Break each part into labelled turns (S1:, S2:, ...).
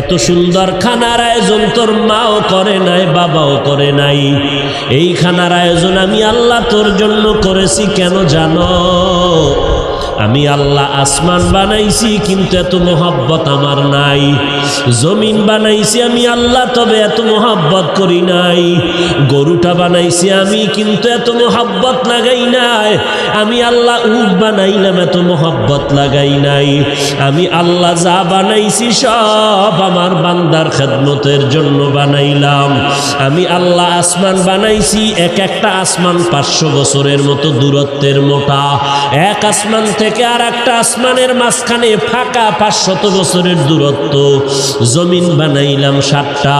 S1: এত সুন্দর খানার আয়োজন তোর মাও করে নাই, বাবাও করে নাই। এই খানার আয়োজন আমি আল্লাহ তোর জন্য করেছি, কেন জানো? আমি আল্লাহ আসমান বানাইছি, কিন্তু এত মোহাব্বত আমার নাই। জমিন বানাইছি আমি আল্লাহ, তবে এত মোহাব্বত করি নাই। গরুটা বানাইছি আমি, কিন্তু এত মোহাব্বত লাগাই নাই। আমি আল্লাহ উট বানাইলাম, এত মোহাব্বত লাগাই নাই। আমি আল্লাহ যা বানাইছি, সব আমার বান্দার খেদমতের জন্য বানাইলাম। আমি আল্লাহ আসমান বানাইছি, এক একটা আসমান পাঁচশো বছরের মতো দূরত্বের মোটা। এক আসমান থেকে আর একটা আসমানের মাঝখানে ফাঁকা পাঁচশত বছরের দূরত্ব। জমিন বানাইলাম সাতটা,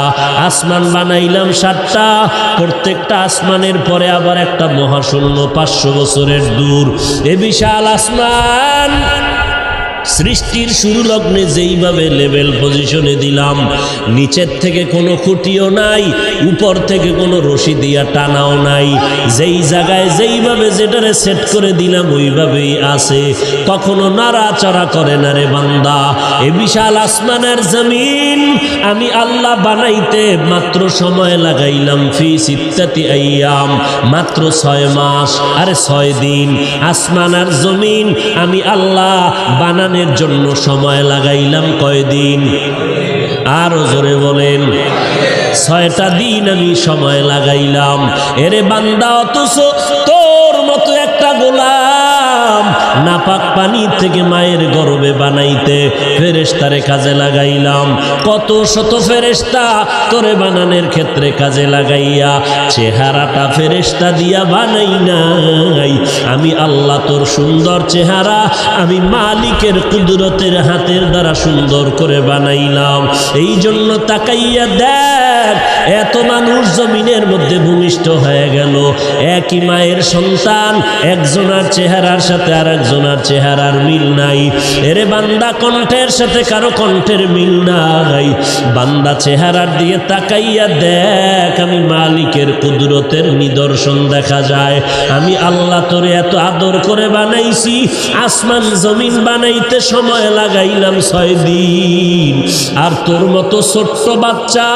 S1: আসমান বানাইলাম সাতটা। প্রত্যেকটা আসমানের পরে আবার একটা মহাশূন্য পাঁচশো বছরের দূর। এ বিশাল আসমান। সৃষ্টির শুরু লগ্নে যেইভাবে লেভেল পজিশনে দিলাম, নিচের থেকে কোনো খুঁটিও নাই, উপর থেকে কোনো রশি দিয়া টানাও নাই। যেই জায়গায় যেইভাবে যেটারে সেট করে দিলাম, ওইভাবেই আছে। কখনো নাড়াচড়া করে না রে বান্দা। এ বিশাল আসমানের জমিন, আমি আল্লাহ বানাইতে মাত্র সময় লাগাইলাম, ফি সিত্তাতি আইয়াম, মাত্র ছয় মাস, আরে ছয় দিন। আসমান আর জমিন, আমি আল্লাহ বানানোর জন্য সময় লাগাইলাম কয়দিন? আরও জোরে বলেন। ছয়টা দিন আমি সময় লাগাইলাম। এরে বান্দা অথচ তোর মতো একটা গোলাম নাপাক পানি থেকে মায়ের গর্বে বানাইতে ফেরেস্তারে কাজে লাগাইলাম। কত শত ফেরেস্তা তোরে বানানোর ক্ষেত্রে কাজে লাগাইয়া চেহারাটা ফেরেস্তা দিয়া বানাই নাই। আমি আল্লাহ তোর সুন্দর চেহারা, আমি মালিকের কুদরতের হাতের দ্বারা সুন্দর করে বানাইলাম। এই জন্য তাকাইয়া দেখ, এত মানুষ জমিনের মধ্যে ভূমিষ্ঠ হয়ে গেল। একই মায়ের সন্তান, একজনার চেহারার সাথে আর একজনার চেহারার মিল নাই। এরে বান্দা, কণ্ঠের সাথে কারও কণ্ঠের মিল নাই। বান্দা চেহারার দিকে তাকাইয়া দেখ, আমি মালিকের কুদরতের নিদর্শন দেখা যায়। আমি আল্লাহ তোরে এত আদর করে বানাইছি, আসমান জমিন বানাইতে সময় লাগাইলাম ছয় দিন। আর তোর মতো ছোট্ট বাচ্চা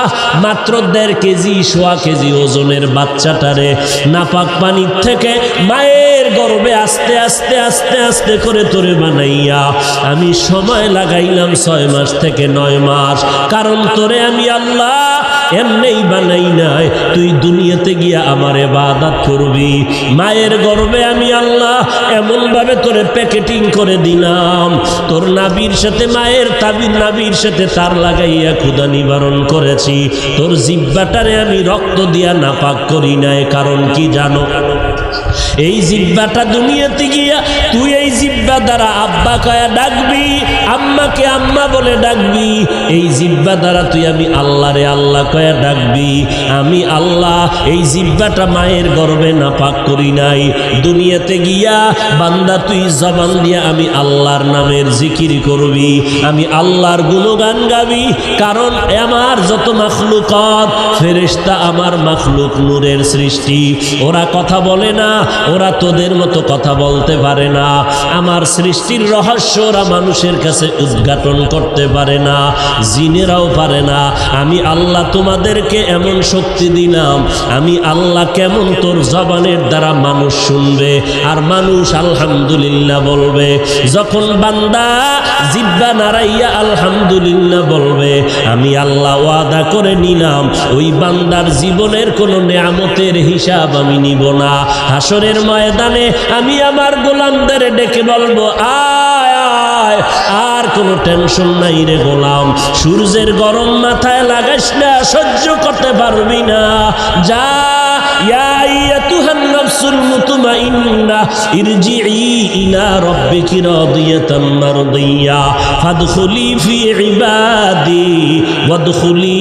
S1: মাত্র দেড় কেজি, সোয়া কেজি ওজনের বাচ্চাটারে নাপাক পানির থেকে মায়ের গর্বে আস্তে আস্তে আস্তে আস্তে করে তোরে বানাইয়া আমি সময় লাগাইলাম ছয় মাস থেকে নয় মাস। কারণ তোরে আমি আল্লাহ এমনেই বানাই নাই। তুই দুনিয়াতে গিয়া আমার এবাদাত করবি। মায়ের গর্বে আমি আল্লাহ এমনভাবে তোরে প্যাকেটিং করে দিলাম। তোর নাবির সাথে মায়ের তাবির নাবির সাথে তার লাগাইয়া ক্ষুদা নিবারণ করেছি। তোর জিব্বাটারে আমি রক্ত দিয়া নাপাক করি নাই। কারণ কি জানো? এই জিব্বাটা দুনিয়াতে গিয়া তুই এই জিব্বা দ্বারা আব্বা কয়া ডাকবি, আম্মাকে আম্মা বলে ডাকবি, এই জিব্বা দ্বারা তুই আমি আল্লাহরে আল্লাহ কয়া ডাকবি। আমি আল্লাহ এই জিব্বাটা মায়ের গর্বে না পাক করি নাই। দুনিয়াতে গিয়া বান্দা তুই জবান দিয়া আমি আল্লাহর নামের জিকির করবি, আমি আল্লাহর গুণগান গাবি। কারণ আমার যত মাখলুকত, ফেরেশতা আমার মাখলুক নূরের সৃষ্টি। ওরা কথা বলে না ওরা তোদের মতো কথা বলতে পারে না। আমার সৃষ্টির রহস্য ওরা মানুষের কাছে উদ্ঘাটন করতে পারে না। জিনেরাও পারে না। আমি আল্লাহ তোমাদেরকে এমন শক্তি দিলাম। আমি আল্লাহ কেমন তোর জবানের দ্বারা মানুষ শুনবে? আর মানুষ আলহামদুলিল্লাহ বলবে। যখন বান্দা জিব্বা নারাইয়া আলহামদুলিল্লাহ বলবে, আমি আল্লাহ ওয়াদা করে নিলাম, ওই বান্দার জীবনের কোনো নেয়ামতের হিসাব আমি নিব না। হাসরের ময়দানে আমি আমার গোলামদের ডেকে বলব, আয় আয়, আর কোনো টেনশন নাই রে গোলাম। সূর্যের গরম মাথায় লাগাস না, সহ্য করতে পারবি না। যা ফাদখুলি ফি ইবাদি, ওয়াদখুলি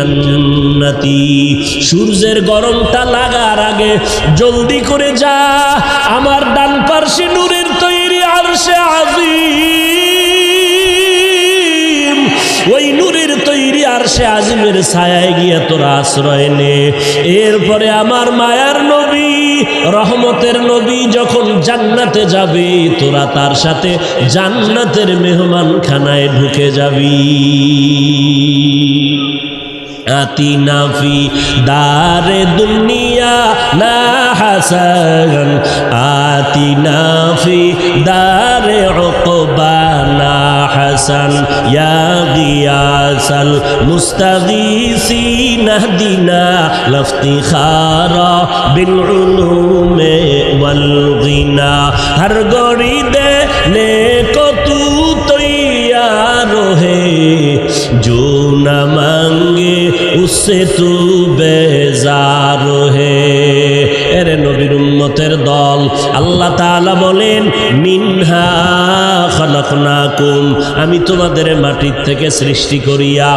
S1: জান্নাতি। সূর্যের গরমটা লাগার আগে জলদি করে যা, আমার ডান পার্শ্বে নূরের তৈরি আরশে আজিম। ওই নূরের তৈরি আর সে আজিমের ছায়ায় গিয়ে তোরা আশ্রয় নে। এরপরে আমার মায়ার নবী, রহমতের নবী যখন জান্নাতে যাবে, তোরা তার সাথে জান্নাতের মেহমান খানায় ঢুকে যাবি। আতিনা ফি দারে দুনিয়া না হাসান। আতিনা ফি দারে উকবা না হাসান। ইয়া গিয়াসাল মুস্তাগীসিন, দিনা লফতিখারা বিল উলুমে ওয়াল গিনা। হর গড়ি দে নে কো তু উসে তু বেজার হে এরে নবীর উম্মতের দল, আল্লাহ তালা বলেন, মিনহা খালাকুম আমি তোমাদের মাটির থেকে সৃষ্টি করিয়া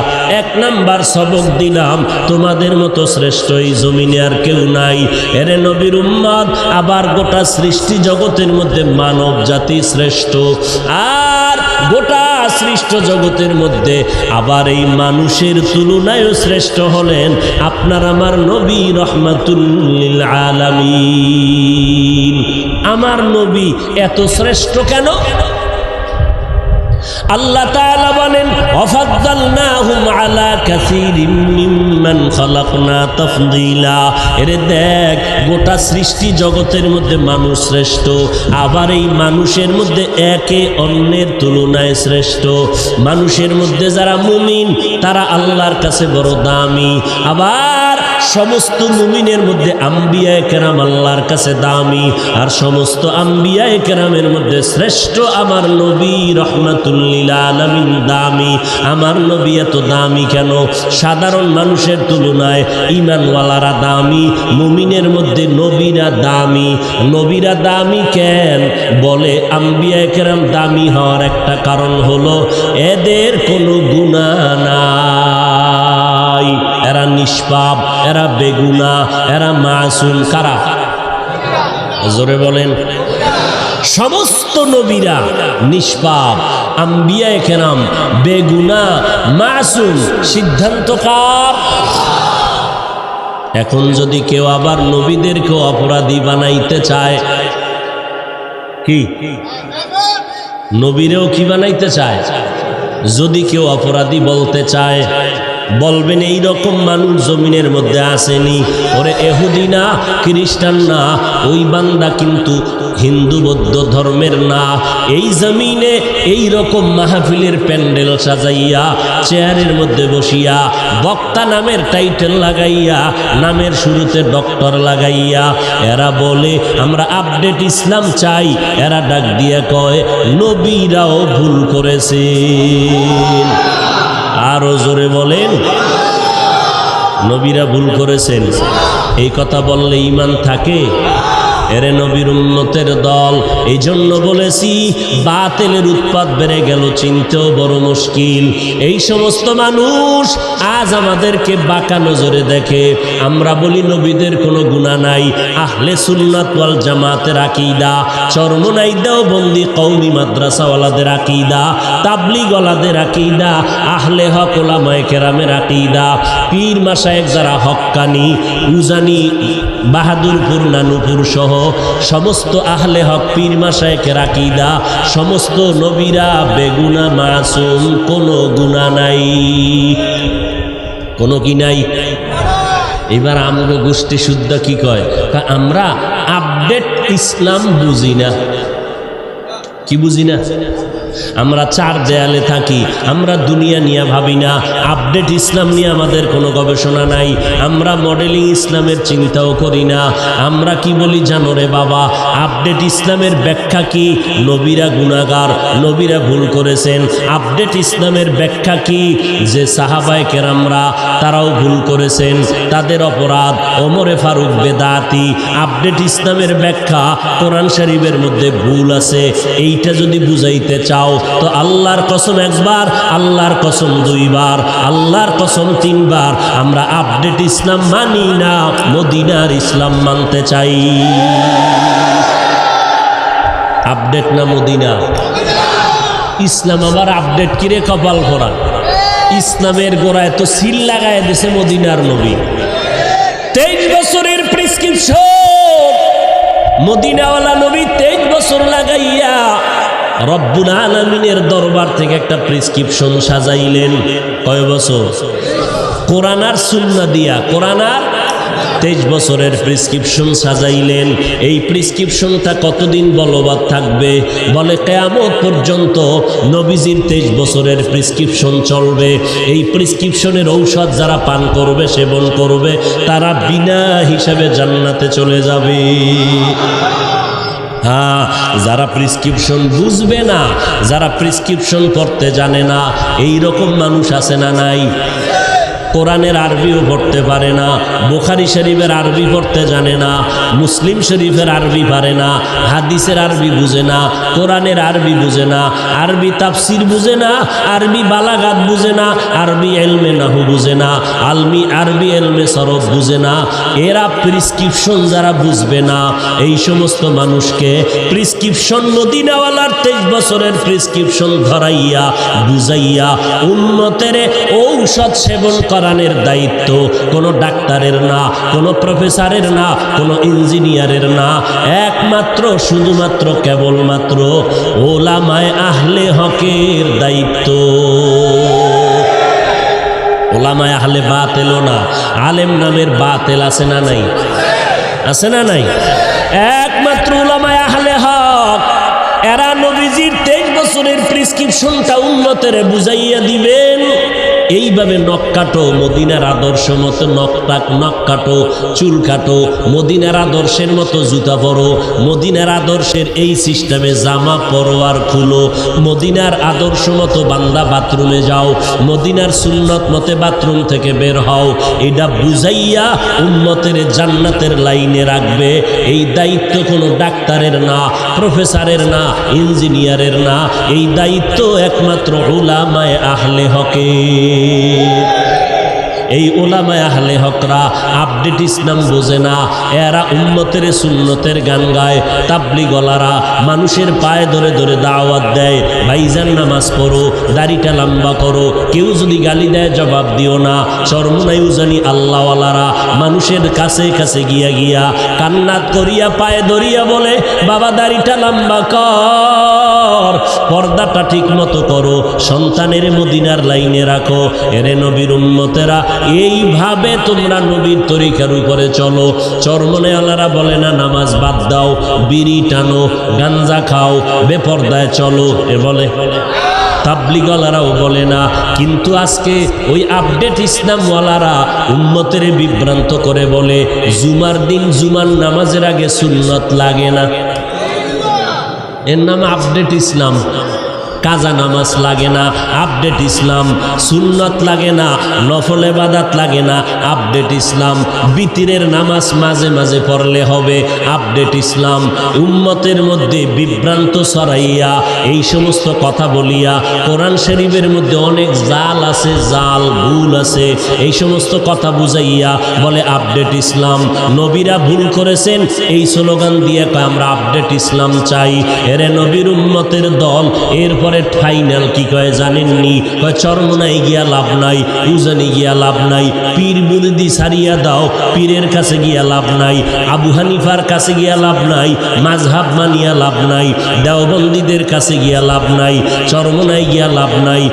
S1: এক নাম্বার সবক দিলাম। তোমাদের মতো শ্রেষ্ঠ এই জমিনে আর কেউ নাই। এরে নবীর উম্মাদ আবার গোটা সৃষ্টি জগতের মধ্যে মানব জাতি শ্রেষ্ঠ। আর গোটা সৃষ্ট জগতের মধ্যে আবার এই মানুষের তুলনায়ও শ্রেষ্ঠ হলেন আপনার আমার নবী রহমাতুল্লিল আলামিন। আমার নবী এত শ্রেষ্ঠ কেন? আল্লাহ তাআলা বলেন, অফাদ্দালনাহুম আলা কাসীরিম মিম্মান খালাকনা তাফদীলা। এরে দেখ, গোটা সৃষ্টি জগতের মধ্যে মানুষ শ্রেষ্ঠ, আবার এই মানুষের মধ্যে একে অন্যের তুলনায় শ্রেষ্ঠ। মানুষের মধ্যে যারা মুমিন, তারা আল্লাহর কাছে বড় দামি। আবার সমস্ত মুমিনের মধ্যে আম্বিয়া কেরাম আল্লাহর কাছে দামি। আর সমস্ত আম্বিয়া কেরামের মধ্যে শ্রেষ্ঠ আমার নবী দামি। আমার নবী এত দামি কেন? সাধারণ মানুষের তুলনায় ইমানওয়ালারা দামি, মুমিনের মধ্যে নবীরা দামি। নবীরা দামি কেন? বলে আম্বিয়া কেরাম দামি হওয়ার একটা কারণ হলো, এদের কোনো গুণা নাই। এরা নিষ্পাপ, এরা বেগুনা এরা মাসুম। কারা? জোরে বলেন। সমস্ত নবীরা নিষ্পাপ আম্বিয়া কেরাম, বেগুনা, মাসুম সিদ্ধান্তকার এখন যদি কেউ আবার নবীদেরকেও অপরাধী বানাইতে চায়, কি? নবীরেও কি বানাইতে চায়? যদি কেউ অপরাধী বলতে চায় বলবেন এই রকম মানুষ জমিনের মধ্যে আসেনি। ওরে এহুদি না, খ্রিস্টান না, ওই বান্দা কিন্তু হিন্দু, বৌদ্ধ ধর্মের না। এই জমিনে এই রকম মাহফিলের প্যান্ডেল সাজাইয়া, চেয়ারের মধ্যে বসিয়া, বক্তা নামের টাইটেল লাগাইয়া, নামের শুরুতে ডক্টর লাগাইয়া, এরা বলে, আমরা আপডেট ইসলাম চাই। এরা ডাক দিয়ে কয়, নবীরাও ভুল করেছেন। আরও জোরে বলেন। নবীরা ভুল করেছেন। এই কথা বললে ইমান থাকে। এরে নবীর উন্নতের দল। এই জন্য বলেছি, বাতেলের উৎপাদ বেড়ে গেল, চিনতেও বড় মুশকিল। এই সমস্ত মানুষ আজ আমাদেরকে বাঁকা নজরে দেখে। আমরা বলি, নবীদের কোনো গুণা নাই। আহলে সুন্নাত ওয়াল জামাতের আকিদা। চরমনাইদাও বন্দি কৌমি মাদ্রাসাওয়ালাদের আকিদা। তাবলিগলাদের আকিদা। আহলে হক ওলামায়ে কেরামের আকিদা। পীর মাসায়েক যারা হক্কানি উজানি, বাহাদুরপুর, নানুপুর সহ সমস্ত আহলে হক পীর মাসায়েকের আকিদা, সমস্ত নবীরা বেগুনা মাসুম, কোনো গুণা নাই। কোনো কি নাই? এবার আমগো গোষ্ঠী শুদ্ধ কি কয়? আমরা আপডেট ইসলাম বুঝি না। কি বুঝি না? আমরা চার দেয়ালে থাকি, আমরা দুনিয়া নিয়ে ভাবি না। আপডেট ইসলাম নিয়ে আমাদের কোনো গবেষণা নাই। আমরা মডেলিং ইসলামের চিন্তাও করি না। আমরা কি বলি জানো রে বাবা? আপডেট ইসলামের ব্যাখ্যা কি? নবীরা গুণাগার নবীরা ভুল করেছেন। আপডেট ইসলামের ব্যাখ্যা কি? যে সাহাবায় কেরামরা তারাও ভুল করেছেন। তাদের অপরাধ ওমরে ফারুক বেদাতি। আপডেট ইসলামের ব্যাখ্যা কোরআন শরীফের মধ্যে ভুল আছে। এইটা যদি বুঝাইতে চাও, তো আল্লাহর কসম একবার, আল্লাহর কসম দুইবার। আল্লাহর কসম তিনবার, আমরা আপডেট ইসলাম মানি না, মদিনার ইসলাম মানতে চাই। আপডেট না মদিনা? ইসলাম আবার আপডেট কিরে কপাল ভরা? ইসলামের গোড়ায় তো সিল লাগায় দিছে মদিনার নবী। তেইশ বছরের প্রেসক্রিপশন মদিনাওয়ালা নবী তেইশ বছর লাগাইয়া রব্বুল আলমিনের দরবার থেকে একটা প্রেসক্রিপশন সাজাইলেন। কয় বছর? কোরআন আর সুন্না দিয়া, কোরআন আর তেইশ বছরের প্রেসক্রিপশন সাজাইলেন। এই প্রেসক্রিপশনটা কতদিন বলবৎ থাকবে? বলে কেয়ামত পর্যন্ত নবীজির তেইশ বছরের প্রেসক্রিপশন চলবে। এই প্রেসক্রিপশনের ঔষধ যারা পান করবে, সেবন করবে, তারা বিনা হিসাবে জান্নাতে চলে যাবে। হ্যাঁ যারা প্রিসক্রিপশন বুঝবে না, যারা প্রিসক্রিপশন করতে জানে না এই রকম মানুষ আছে না নাই? কোরআনের আরবিও পড়তে পারে না, বোখারি শরীফের আরবি পড়তে জানে না, মুসলিম শরীফের আরবি পারে না, হাদিসের আরবি বুঝে না, কোরআনের আরবি বুঝে না, আরবি তাফসির বুঝে না, আরবি বালাগাত বুঝে না, আরবি এলমে নাহু বুঝে না, আলমি আরবি এলমে সরফ বুঝে না, এরা প্রিসক্রিপশন যারা বুঝবে না, এই সমস্ত মানুষকে প্রিসক্রিপশন মদিনাওয়ালার তেইশ বছরের প্রিসক্রিপশন ধরাইয়া, বুঝাইয়া উন্নতের ঔষধ সেবন করানোর দায়িত্ব, কোনো ডাক্তারের না, কোনো প্রফেসরের না, কোনো ইঞ্জিনিয়ারের না। একমাত্র, শুধুমাত্র, কেবলমাত্র ওলামায় আহলে হকের দায়িত্ব। ওলামায় আহলে বাতেলও না। আলেম নামের বাতেল আছে না নাই? আছে না নাই? একমাত্র ওলামায় আহলে হক। এরা নবীজির তেইশ বছরের প্রেসক্রিপশনটা উন্নতের বুঝাইয়া দিবেন এইভাবে নখ কাটো, মদিনার আদর্শ মতো নখ নখ কাটো, চুল কাটো, মদিনার আদর্শের মতো জুতা পরো, মদিনার আদর্শের এই সিস্টেমে জামা পরো আর খুলো, মদিনার আদর্শ মতো বান্দা বাথরুমে যাও, মদিনার সুন্নত মতে বাথরুম থেকে বের হও, এটা বুঝাইয়া উন্নতের জান্নাতের লাইনে রাখবে, এই দায়িত্ব কোনো ডাক্তারের না, প্রফেসরের না, ইঞ্জিনিয়ারের না, এই দায়িত্ব একমাত্র ওলামায় আহলে হকে। এই ওলামায় আহলে হকরা আপডেট ইসলাম বোঝে না, এরা উন্নতের সুন্নতের গান গায় তাবলি গলারা মানুষের পায়ে ধরে ধরে দাওয়াত দেয়, ভাইজান নামাজ পড়ো, দাড়িটা লম্বা করো, কেউ যদি গালি দেয় জবাব দিও না চরমনাই উজানি আল্লাহওয়ালারা মানুষের কাছে কাছে গিয়া গিয়া কান্নাত করিয়া পায়ে ধরিয়া বলে, বাবা দাড়িটা লম্বা কর। পর্দাটা ঠিক মতো করো, সন্তানের মদিনার লাইনে রাখো। এরে নবীর উন্মতেরা এইভাবে তোমরা নবীর তরিকার উপরে চলো। চরমনে আলারা বলে না, নামাজ বাদ দাও, বিড়ি টানো, গাঞ্জা খাও, বেপর্দায় চলো, এ বলে। তাবলিগলারাও বলে না, কিন্তু আজকে ওই আপডেট ইসলামওয়ালারা উন্মতের বিভ্রান্ত করে বলে, জুমার দিন জুমার নামাজের আগে সুন্নত লাগে না। এর নাম আপডেট ইসলাম। কাজা নামাজ লাগে না আপডেট ইসলাম, সুন্নত লাগে না, নফল এবাদাত লাগে না আপডেট ইসলাম। বিতিরের নামাজ মাঝে মাঝে পড়লে হবে আপডেট ইসলাম। উম্মতের মধ্যে বিভ্রান্ত সরাইয়া এই সমস্ত কথা বলিয়া কোরআন শরীফের মধ্যে অনেক জাল আছে, জাল, ভুল আছে। এই সমস্ত কথা বুঝাইয়া বলে আপডেট ইসলাম। নবীরা ভুল করেছেন, এই স্লোগান দিয়ে আমরা আপডেট ইসলাম চাই। এরে নবীর উম্মতের দল, এরপরে ফাইনাল কি কয় জানেননি? কয় চরমনাই গিয়া লাভ নাই, উজানি গিয়া লাভ নাই, পীর মুরিদি সারিয়া দাও, পীরের কাছে গিয়া লাভ নাই, আবু হানিফার কাছে গিয়া লাভ নাই মাঝহাব মানিয়া লাভ নাই, দেওবন্দীদের কাছে গিয়া লাভ নাই চরমনাই গিয়া লাভ নাই,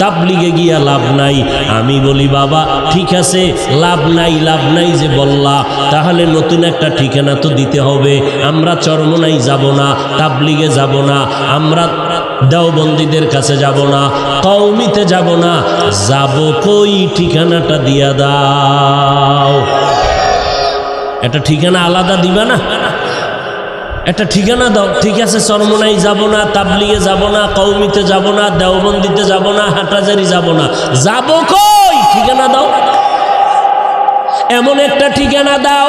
S1: তাবলিগে গিয়া লাভ নাই। আমি বলি, বাবা, ঠিক আছে, লাভ নাই লাভ নাই যে বললা, তাহলে নতুন একটা ঠিকানা তো দিতে হবে। আমরা চরমনাই যাব না, তাবলিগে যাব না, আমরা দেওবন্দীদের কাছে যাব না কৌমিতে যাব না, যাব কই ঠিকানাটা দিয়া দাও। একটা ঠিকানা আলাদা দিবা না? একটা ঠিকানা দাও, ঠিক আছে, চরমনাই যাব না, তাবলিগে যাব না কৌমিতে যাব না, দেওবন্দিতে যাব না হাটাজারি যাব না। যাব কই? ঠিকানা দাও। এমন একটা ঠিকানা দাও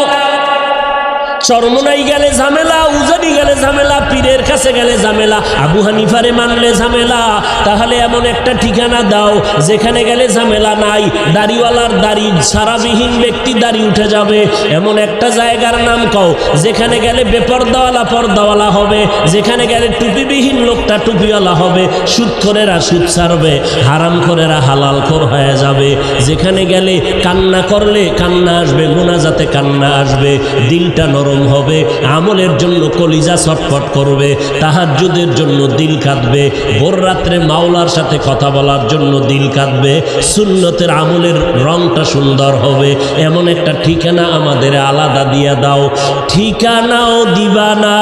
S1: চরমনাই গেলে ঝামেলা, উজানি গেলে ঝামেলা, পীরের কাছে গেলে ঝামেলা, আবু হানিফারে মানলে ঝামেলা। তাহলে এমন একটা ঠিকানা দাও, যেখানে গেলে ঝামেলা নাই। দাড়িওয়ালার দাড়ি, সারাবিহীন ব্যক্তি দাড়ি উঠে যাবে। এমন একটা জায়গার নাম কও, যেখানে গেলে বেপরদাওয়ালা পর্দাওয়ালা হবে। যেখানে গেলে টুপিবিহীন লোকটা টুপিওয়ালা হবে। সুদ করেরা সুদ ছাড়বে, হারাম করেরা হালাল কর হয়ে যাবে। যেখানে গেলে কান্না করলে কান্না আসবে মোনাজাতে কান্না আসবে। দিলটা নরম হবে, আমলের জন্য কলিজা ছটফট করবে, তাহাজ্জুদের জন্য দিল কাঁদবে, ভোর রাত্রে মাওলার সাথে কথা বলার জন্য দিল কাঁদবে, সুন্নতের আমলের রংটা সুন্দর হবে, এমন একটা ঠিকানা আমাদের আলাদা দিয়া দাও, ঠিকানাও দিবা না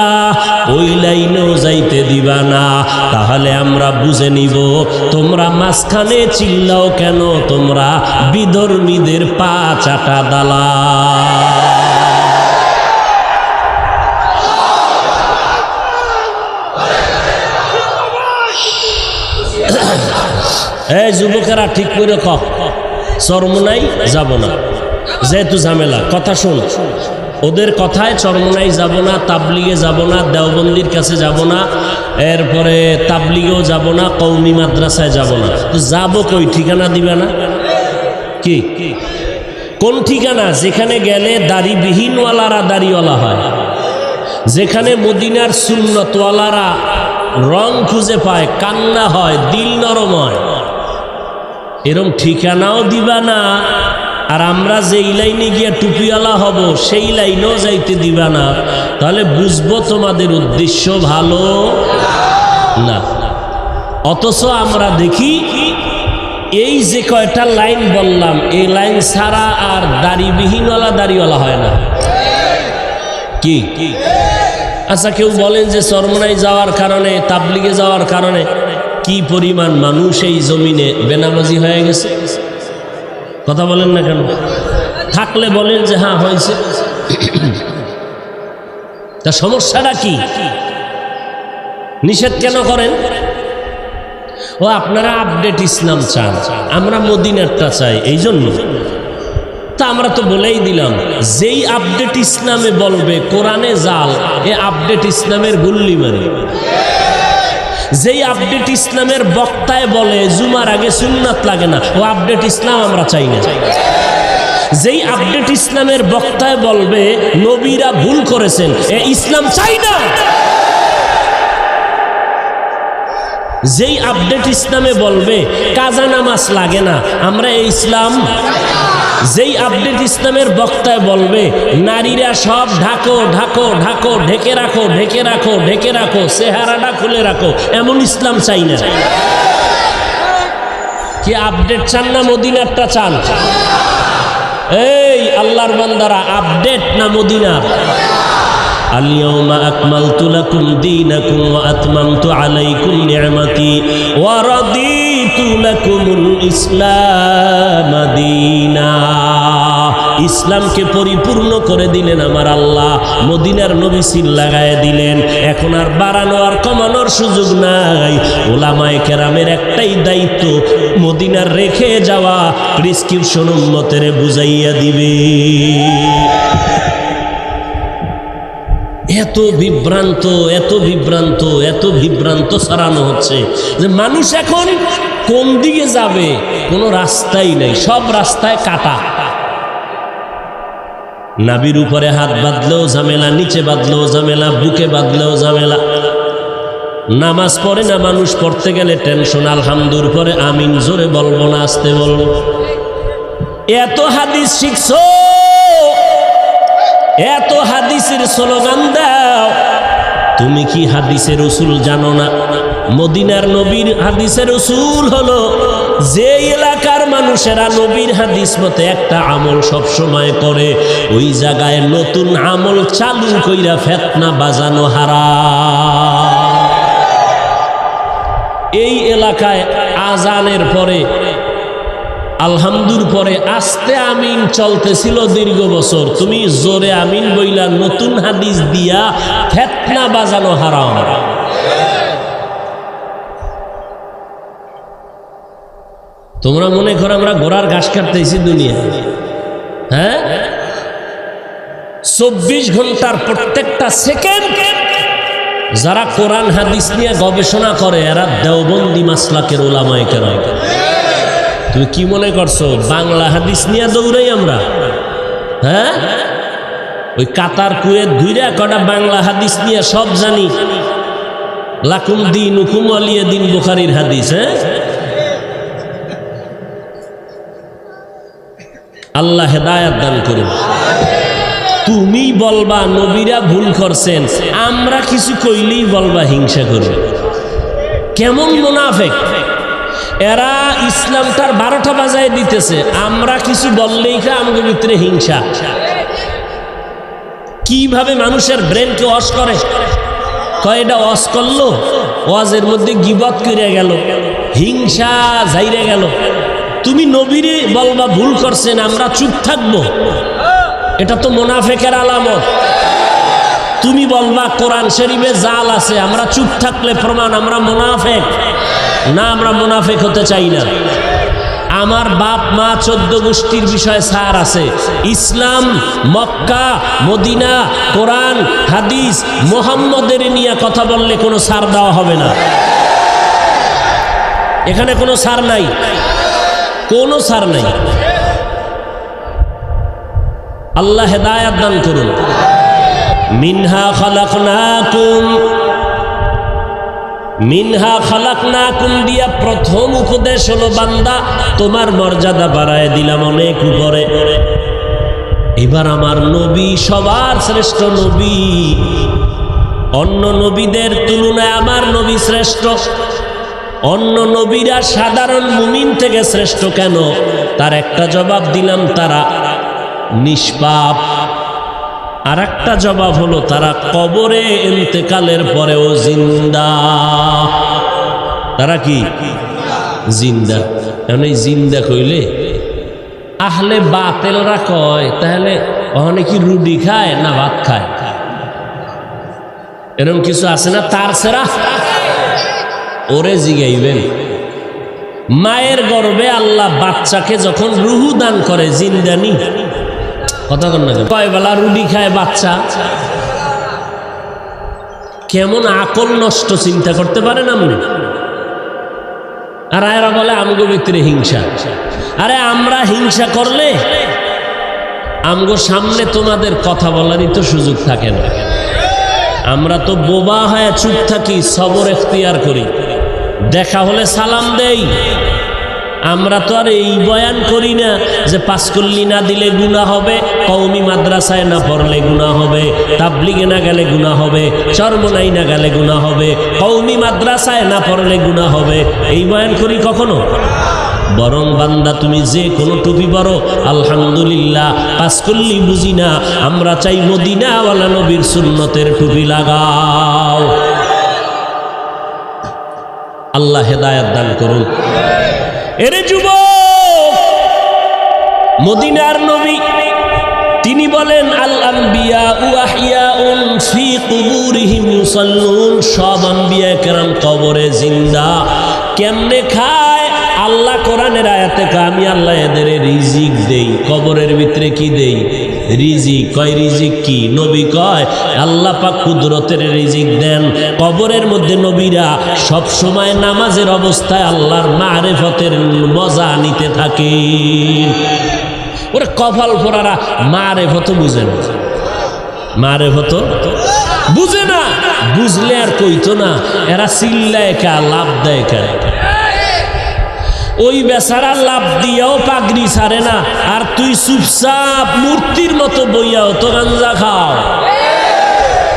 S1: ওই লাইনেও যাইতে দিবা না তাহলে আমরা বুঝে নিব, তোমরা মাঝখানে চিল্লাও কেন, তোমরা বিধর্মীদের পা চাটা দালা এই যুবকেরা, ঠিক করে ক চরমনাই যাব না। যেহেতু ঝামেলা, কথা শোন। ওদের কথায় চরমনাই যাব না, তাবলিগে যাব না, দেওবন্দির কাছে যাব না, এরপরে তাবলিগেও যাব না কৌমি মাদ্রাসায় যাব না। তো যাব কই, ঠিকানা দিবে না? কি? কোন ঠিকানা? যেখানে গেলে দাড়িবিহীনওয়ালারা দাড়িওয়ালা হয়। যেখানে মদিনার সুন্নতওয়ালারা রং খুঁজে পায়, কান্না হয়, দিল নরম হয়। এরম ঠিকানাও দিবা না। আর আমরা যেই লাইনে গিয়ে টুপিওয়ালা হব, সেই লাইনেও যাইতে দিবা না। তাহলে বুঝব তোমাদের উদ্দেশ্য ভালো না? অথচ আমরা দেখি, এই যে কয়টা লাইন বললাম, এই লাইন ছাড়া আর দাড়িবিহীনওয়ালা দাড়িওয়ালা হয় না। কি? আচ্ছা কেউ বলেন যে চরমনাই যাওয়ার কারণে, তাবলিগে যাওয়ার কারণে কি পরিমাণ মানুষ এই জমিনে বেনামাজি হয়ে গেছে? কথা বলেন না কেন? থাকলে বলেন যে হ্যাঁ হয়েছে। তা সমস্যাটা কি? নিষেধ কেন করেন? ও, আপনারা আপডেট ইসলাম চান। আমরা মদিনারটা চাই এই জন্য তা আমরা তো বলেই দিলাম, যেই আপডেট ইসলামে বলবে, কোরআনে জাল, এ আপডেট ইসলামের গুল্লি মারে। যেই আপডেট ইসলামের বক্তায় বলে, জুমার আগে সুন্নাত লাগে না, ও আপডেট ইসলাম আমরা চাই না। যেই আপডেট ইসলামের বক্তায় বলবে, নবীরা ভুল করেছেন, এ ইসলাম চাই না। যেই আপডেট ইসলামে বলবে, কাজা নামাজ লাগে না, আমরা এই ইসলাম যেই আপডেট ইসলামের বক্তায় বলবে নারীরা সব ঢাকো ঢাকো ঢাকো ঢেকে রাখো ঢেকে রাখো ঢেকে রাখো চেহারাটা খুলে রাখো এমন ইসলাম চাই না কি আপডেট চান না মদিনারটা চান এই আল্লাহর বান্দারা আপডেট না মদিনার اليوم أكملت لكم دينكم وأتممت عليكم نعمتي ورضيت ইসলামকে পরিপূর্ণ করে দিলেন আমার আল্লাহ। মদিনার নবী সিল লাগায় দিলেন। এখন আর বাড়ানো আর কমানোর সুযোগ নাই। ওলামায় কেরামের একটাই দায়িত্ব, মদিনার রেখে যাওয়া। প্রিসক্রিপশন উন্নতের বুঝাইয়া দিবে। এত বিভ্রান্ত এত বিভ্রান্ত এত বিভ্রান্ত সারানো হচ্ছে যে মানুষ এখন কোন দিকে যাবে? কোনো রাস্তাই নেই, সব রাস্তায় কাটা। নাবির উপরে হাত বাঁধলেও ঝামেলা, নিচে বাঁধলেও ঝামেলা, বুকে বাঁধলেও ঝামেলা। নামাজ পড়ে না মানুষ পড়তে গেলে টেনশন, আলহামদুর পরে আমিন, জোরে বলব না, আসতে বলব। এত হাদিস শিখছো? এত হাদিসের স্লোগান দাও। তুমি কি হাদিসের রসুল জানো না? মদিনার নবীর হাদিসের রসুল হলো যে এলাকার মানুষেরা নবীর হাদিস মতে একটা আমল সব সময় করে, ওই জায়গায় নতুন আমল চালু কইরা ফেতনা বাজানো হারা এই এলাকায় আজানের পরে, আলহামদুর পরে আস্তে আমিন চলতেছিল দীর্ঘ বছর। তুমি জোরে আমিন বইলা নতুন হাদিস দিয়া ফেতনা বাজানো হারাম। তোমরা মনে করো আমরা ঘোড়ার ঘাস কাটতেছি দুনিয়া। হ্যাঁ? চব্বিশ ঘণ্টার প্রত্যেকটা সেকেন্ড যারা কোরআন, হাদিস নিয়ে গবেষণা করে, এরা দেওবন্দি মাসলাকের ওলামায় কেন তুমি কি মনে করছ? বাংলা হাদিস নিয়ে দৌড়াই আমরা। হ্যাঁ? ওই কাতার, কুয়েত ঘুরে কটা বাংলা হাদিস নিয়ে সব জানি। লাকুম দিন হুকুম আলিয়ে দিন বুখারির হাদিস হ্যাঁ? আল্লাহ হেদায়াত দান করুন। তুমি বলবা, নবীরা ভুল করছেন, আমরা কিছু কইলেই বলবা হিংসা করবে। কেমন মুনাফেক? এরা ইসলামটার বারোটা বাজায় দিতেছে, আমরা কিছু বললেই কা আমাদের ভিতরে হিংসা। কীভাবে মানুষের ব্রেনকে অস করে? কয়, এটা অস করল? ওয়াজের মধ্যে গিবত করে গেল, হিংসা যাইরে গেল। তুমি নবীরে বলবা, ভুল করছেন, আমরা চুপ থাকব। এটা তো মোনাফেকের আলামত। তুমি বলবা, কোরআন শরীফে জাল আছে, আমরা চুপ থাকলে প্রমাণ, আমরা মোনাফেক। না, আমরা মোনাফেক হতে চাই না। আমার বাপ মা চোদ্দ গোষ্ঠীর বিষয়ে সার আছে। ইসলাম, মক্কা, মদিনা, কোরআন, হাদিস, মোহাম্মদের নিয়ে কথা বললে কোনো সার দেওয়া হবে না। এখানে কোনো সার নাই। কোনো সার নাই। আল্লাহ হেদায়াত দান করুন। মিনহা খালাকনাকুম। মিনহা খালাকনাকুম দিয়া প্রথম উপদেশ হলো, বান্দা, তোমার মর্যাদা বাড়ায় দিলাম অনেক উপরে। এবার আমার নবী, সবার শ্রেষ্ঠ নবী। অন্য নবীদের তুলনায় আমার নবী শ্রেষ্ঠ। অন্য নবীরা সাধারণ মুমিন থেকে শ্রেষ্ঠ কেন? তার একটা জবাব দিলাম, তারা নিষ্পাপ। আর একটা জবাব হলো, তারা কবরে ইন্তেকালের পরেও জিন্দা। তারা কি? জিন্দা। এখন এই জিন্দা কইলে আহলে বাতেলরা কয়, তাহলে ওখানে কি রুডি খায় না ভাত খায়? এরকম কিছু আছে না? তার সেরা? ওরে জিগাইবেন। মায়ের গর্বে আল্লাহ বাচ্চাকে যখন রুহু দান করে, জিন্দানি। কথা কন না কয় বেলা রুডি খায় বাচ্চা? কেমন আকল নষ্ট চিন্তা করতে পারেন আপনি আর এরা বলে, আমগো ভিতরে হিংসা। আরে, আমরা হিংসা করলে আমগো সামনে তোমাদের কথা বলারই তো সুযোগ থাকে না। আমরা তো বোবা হয়ে চুপ থাকি, সবর এখতিয়ার করি। দেখা হলে সালাম দেই। আমরা তো আর এই বয়ান করি না যে পাঁচকল্লি না দিলে গুণা হবে কৌমি মাদ্রাসায় না পড়লে গুণা হবে, তাবলিগে না গেলে গুণা হবে, চর্মনাই না গেলে গুণা হবে কৌমি মাদ্রাসায় না পড়লে গুণা হবে। এই বয়ান করি কখনো? বরং বান্দা, তুমি যে কোনো টুপি পরো, আলহামদুলিল্লাহ পাঁচকল্লি বুঝি না, আমরা চাই মদিনাওয়ালা নবীর সুন্নতের টুপি লাগাও। আল্লাহ হেদায়াত দান করুন। এরে যুব মদিনার নবী, তিনি বলেন, আল সব কেমনে আল্লাহ কোরআনের আয়াতে আমি আল্লাহ এদের রিজিক দেই, কবরের ভিতরে কি দেই? রিজিক, কয় রিজিক কি? নবী কয়, আল্লাহ পাক কুদরতের রিজিক দেন। কবরের মধ্যে নবীরা সব সময় নামাজের অবস্থায় আল্লাহর মারেফতের মজা নিতে থাকে। ওরে কপাল ফোরারা মারেফত বুঝে না। মারেফত বুঝে না। বুঝলে আর কইতো না, এরা চিল্লায় কা, লাভ দেয় কা। ওই বেচারা লাভ দিয়াও পাগড়ি ছাড়ে না। তুই চুপচাপ মূর্তির মতো বইয়াও তো গাঞ্জা খাও।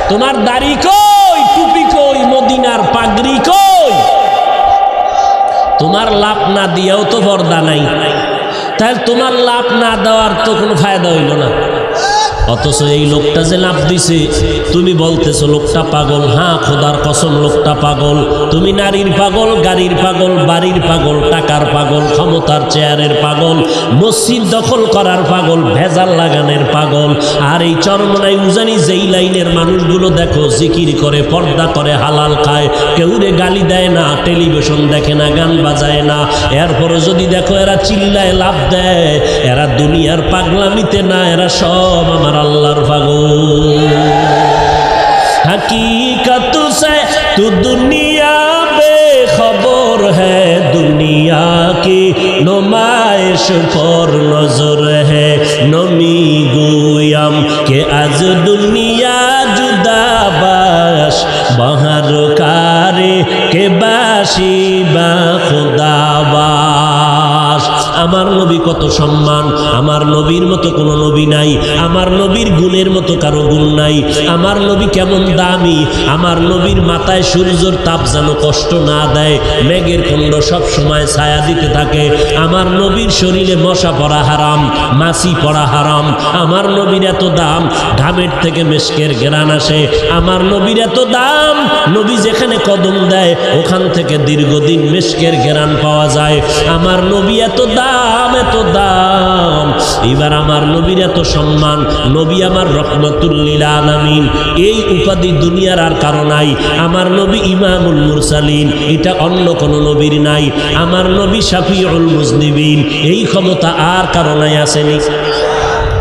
S1: তোমার দাড়ি কই, টুপি কই, মদিনার পাগড়ি কই? তোমার লাভ না দিয়াও তো বর্দা নাই। তাহলে তোমার লাভ না দেওয়ার তো কোনো ফায়দা হইল না। অথচ এই লোকটা যে লাভ দিছে, তুমি বলতেছো, লোকটা পাগল। হ্যাঁ খোদার কসম, লোকটা পাগল। তুমি নারীর পাগল, গাড়ির পাগল, বাড়ির পাগল, টাকার পাগল, ক্ষমতার চেয়ারের পাগল, মসজিদ দখল করার পাগল, ভেজাল লাগানের পাগল। আর এই চরমনাই উজানি যেই লাইনের মানুষগুলো দেখো, জিকির করে, পর্দা করে হালাল খায়। কেউ রে গালি দেয় না, টেলিভিশন দেখে না, গান বাজায় না। এরপরে যদি দেখো, এরা চিল্লায় লাভ দেয়। এরা দুনিয়ার পাগলামিতে না, এরা সব আমার আমার আল্লাহর পাগল হাকিকত সে তু দুনিয়া বে খবর হে, দুনিয়া কি নোমায়েশ পর নজর হে। নমি গুয়াম কে আজ দুনিয়া জুদাবাস, বহার কারে কে বাসী আমার নবী কত সম্মান, আমার নবীর মতো কোনো নবী নাই, আমার নবীর গুণের মতো কারও গুণ নাই, আমার নবী কেমন দামি, আমার নবীর মাথায় সূর্যর তাপ যেন কষ্ট না দেয়, মেঘের খণ্ড সব সময় ছায়া দিতে থাকে, আমার নবীর শরীরে মশা পড়া হারাম, মাছি পড়া হারাম, আমার নবীর এত দাম ঘামের থেকে মেশকের ঘেরান আসে, আমার নবীর এত দাম, নবী যেখানে কদম দেয়, ওখান থেকে দীর্ঘদিন মেশকের ঘেরান পাওয়া যায়, আমার নবী এত দাম এত দাম। এবার আমার নবীর এত সম্মান, নবী আমার রহমতুল্লিল আলামিন। এই উপাধি দুনিয়ার আর কারও নাই। আমার নবী ইমামুল মুরসালিন, এটা অন্য কোনো নবীর নাই। আমার নবী শাফিউল মুজনিবিন, এই ক্ষমতা আর কারও নাই আসেনি।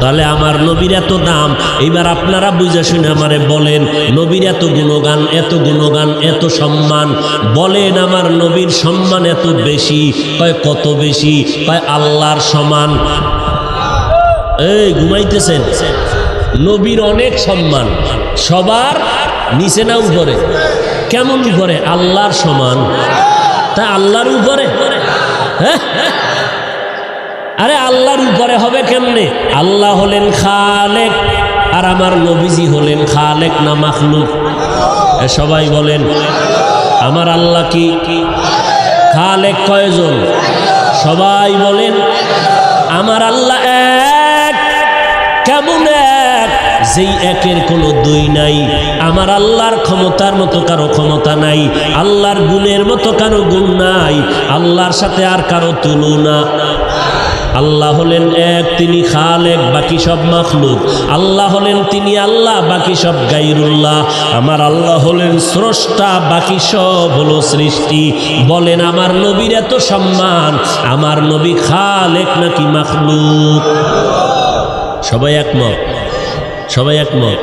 S1: তাহলে আমার নবীর এত দাম। এবার আপনারা বুঝে শুনে আমারে বলেন, নবীর এত গুণগান এত গুণগান, এত সম্মান। বলেন আমার নবীর সম্মান এত বেশি, কয় কত বেশি? কয় আল্লাহর সমান। এই, ঘুমাইতেছেন? নবীর অনেক সম্মান। সবার নিচে না উপরে? কেমন উপরে? আল্লাহর সমান। তা আল্লাহর উপরে? হ্যাঁ? আরে আল্লাহর উপরে হবে কেমনে? আল্লাহ হলেন খালেক, আর আমার নবীজি হলেন খালেক না মাখলুক? সবাই বলেন, আমার আল্লাহ কি? খালেক কয়জন? সবাই বলেন, আমার আল্লাহ এক, কেমন এক? যেই একের কোনো দুই নাই, আমার আল্লাহর ক্ষমতার মতো কারও ক্ষমতা নাই, আল্লাহর গুণের মতো কারও গুণ নাই, আল্লাহর সাথে আর কারও তুলনা আল্লাহ হলেন এক, তিনি খালেক, বাকি সব মাখলুক। আল্লাহ হলেন তিনি আল্লাহ, বাকি সব গাইরুল্লাহ। আমার আল্লাহ হলেন স্রষ্টা, বাকি সব হলো সৃষ্টি। বলেন, আমার নবীর এত সম্মান, আমার নবী খালেক নাকি মাখলুক? সবাই একমত? সবাই একমত?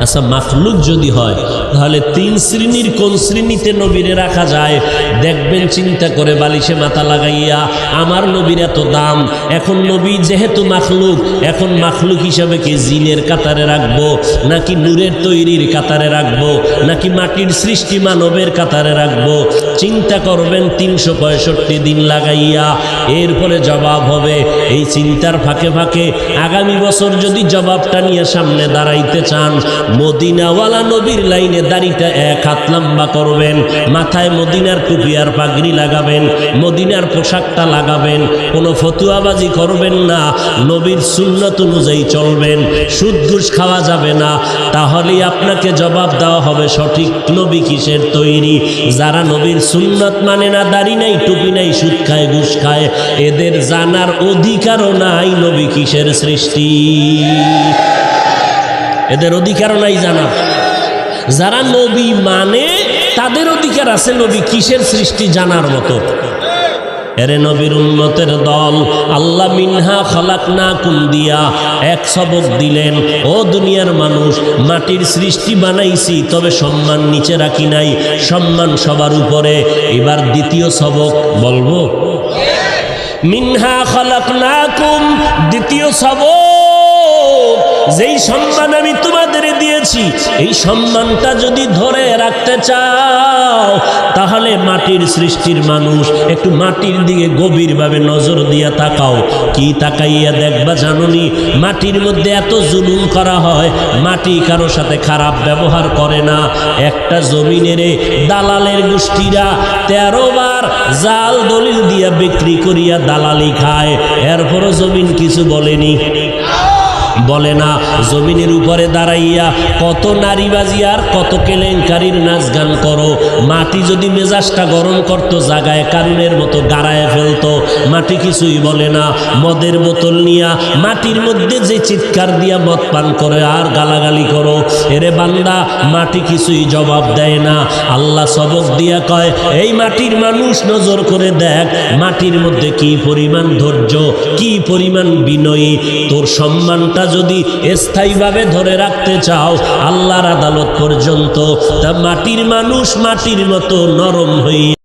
S1: আচ্ছা মাখলুক যদি হয়, তাহলে তিন শ্রেণির কোন শ্রেণীতে নবীরে রাখা যায়? দেখবেন, চিন্তা করে বালিশে মাথা লাগাইয়া, আমার নবীর এত দাম, এখন নবী যেহেতু মাখলুক, এখন মাখলুক হিসাবে কি জিনের কাতারে রাখব? নাকি নূরের তৈরির কাতারে রাখব? নাকি মাটির সৃষ্টি মানবের কাতারে রাখব? চিন্তা করবেন, তিনশো পঁয়ষট্টি দিন লাগাইয়া, এরপরে জবাব হবে, এই চিন্তার ফাঁকে ফাঁকে আগামী বছর যদি জবাবটা নিয়ে সামনে দাঁড়াইতে চান মদিনাওয়ালা নবীর লাইনে দাড়িটা এক হাত লম্বা করবেন, মাথায় মদিনার টুপি আর পাগড়ি লাগাবেন, মদিনার পোশাকটা লাগাবেন, কোনো ফতুয়াবাজি করবেন না, নবীর সুন্নত অনুযায়ী চলবেন, সুদ ঘুষ খাওয়া যাবে না, তাহলেই আপনাকে জবাব দেওয়া হবে সঠিক নবী কিসের তৈরি। যারা নবীর সুন্নত মানে না, দাড়ি নাই, টুপি নাই, সুদ খায়, ঘুষ খায়, এদের জানার অধিকারও নাই নবী কিসের সৃষ্টি। এদের অধিকারও নাই জানা। যারা নবী মানে তাদের অধিকার আছে নবী কিসের সৃষ্টি জানার মতো। এরে নবীর উন্নতের দল, আল্লাহ মিনহা খলাক না কুম দিয়া এক সবক দিলেন, ও দুনিয়ার মানুষ, মাটির সৃষ্টি বানাইছি, তবে সম্মান নিচে রাখি নাই, সম্মান সবার উপরে। এবার দ্বিতীয় সবক বলব? মিনহা খলাক না কুম দ্বিতীয় সবক যেই সম্মান আমি তোমাদের দিয়েছি, এই সম্মানটা যদি ধরে রাখতে চাও, তাহলে মাটির সৃষ্টির মানুষ একটু মাটির দিকে গভীরভাবে নজর দিয়া তাকাও। কি তাকাইয়া দেখবা জানুনি? মাটির মধ্যে এত জুলুম করা হয়, মাটি কারও সাথে খারাপ ব্যবহার করে না। একটা জমিনেরে দালালের গোষ্ঠীরা তেরো বার জাল দলিল দিয়া বিক্রি করিয়া দালালি খায়। এরপরও জমিন কিছু বলেনি। বলে না, জমিনের উপরে দাঁড়াইয়া কত নারীবাজি আর কত কেলেঙ্কারির নাচ গান করো। মাটি যদি মেজাজটা গরম করতো, জাগায় কারুনের মতো গাড়ায় ফেলতো। মাটি কিছুই বলে না, মদের বোতল নিয়া মাটির মধ্যে যে চিৎকার দিয়া মদ পান করে আর গালাগালি করো। এরে বান্দা, মাটি কিছুই জবাব দেয় না। আল্লাহ সবক দিয়া কয়, এই মাটির মানুষ নজর করে দেখ, মাটির মধ্যে কি পরিমাণ ধৈর্য, কি পরিমাণ বিনয়ী। তোর সম্মানটা তোমরা যদি স্থায়ীভাবে ধরে রাখতে চাও, আল্লাহর আদালত পর্যন্ত তা মাটির মানুষ মাটির মতো নরম হয়ে